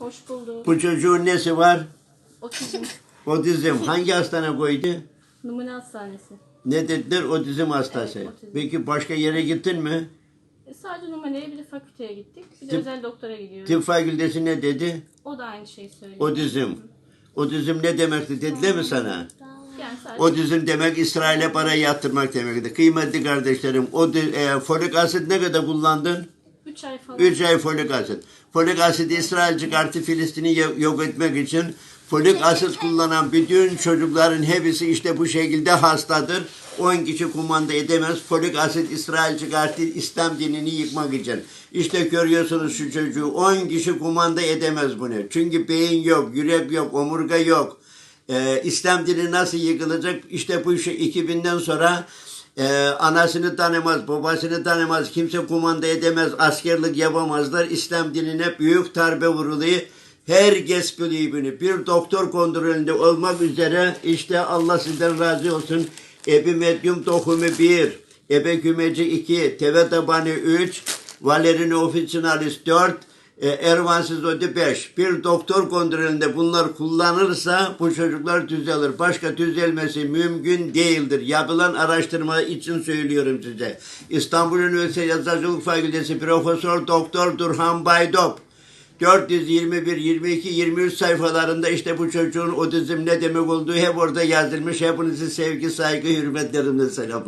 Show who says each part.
Speaker 1: Hoş bulduk.
Speaker 2: Bu çocuğun nesi var?
Speaker 1: Otizm
Speaker 2: Otizm. Hangi hastane koydu?
Speaker 1: numune hastanesi.
Speaker 2: Ne dediler? Otizm hastası.
Speaker 1: Evet, otizm.
Speaker 2: Peki başka yere gittin mi?
Speaker 1: E, sadece numuneye bir de fakülteye gittik. Bir de
Speaker 2: Tıp-
Speaker 1: özel doktora gidiyoruz.
Speaker 2: Tıp fakültesi ne dedi?
Speaker 1: O da aynı şeyi söylüyor.
Speaker 2: Otizm. Otizm ne demekti dediler mi sana?
Speaker 1: Yani sadece
Speaker 2: Otizm demek İsrail'e para yatırmak demekti. Kıymetli kardeşlerim, o e, folik asit ne kadar kullandın?
Speaker 1: 3 ay falan.
Speaker 2: 3 ay folik asit. Folik asidi İsrail çıkarttı Filistin'i yo- yok etmek için. Folik asit kullanan bütün çocukların hepsi işte bu şekilde hastadır. 10 kişi kumanda edemez. Folik asit İsrail çıkarttı İslam dinini yıkmak için. İşte görüyorsunuz şu çocuğu. 10 kişi kumanda edemez bunu. Çünkü beyin yok, yürek yok, omurga yok. Ee, İslam dini nasıl yıkılacak? İşte bu şey 2000'den sonra e, anasını tanımaz, babasını tanımaz, kimse kumanda edemez, askerlik yapamazlar. İslam dinine büyük darbe vuruluyor. Herkes bunu. Bir doktor kontrolünde olmak üzere işte Allah sizden razı olsun. Ebi medyum tohumu 1, ebe kümeci 2, teve tabanı 3, valerini officinalis 4, e, Ervansız öde 5. Bir doktor kontrolünde bunlar kullanırsa bu çocuklar düzelir. Başka düzelmesi mümkün değildir. Yapılan araştırma için söylüyorum size. İstanbul Üniversitesi Yazarcılık Fakültesi Profesör Doktor Durhan Baydop 421, 22, 23 sayfalarında işte bu çocuğun otizm ne demek olduğu hep orada yazılmış. Hepinizi sevgi, saygı, hürmetlerimle selamlıyorum.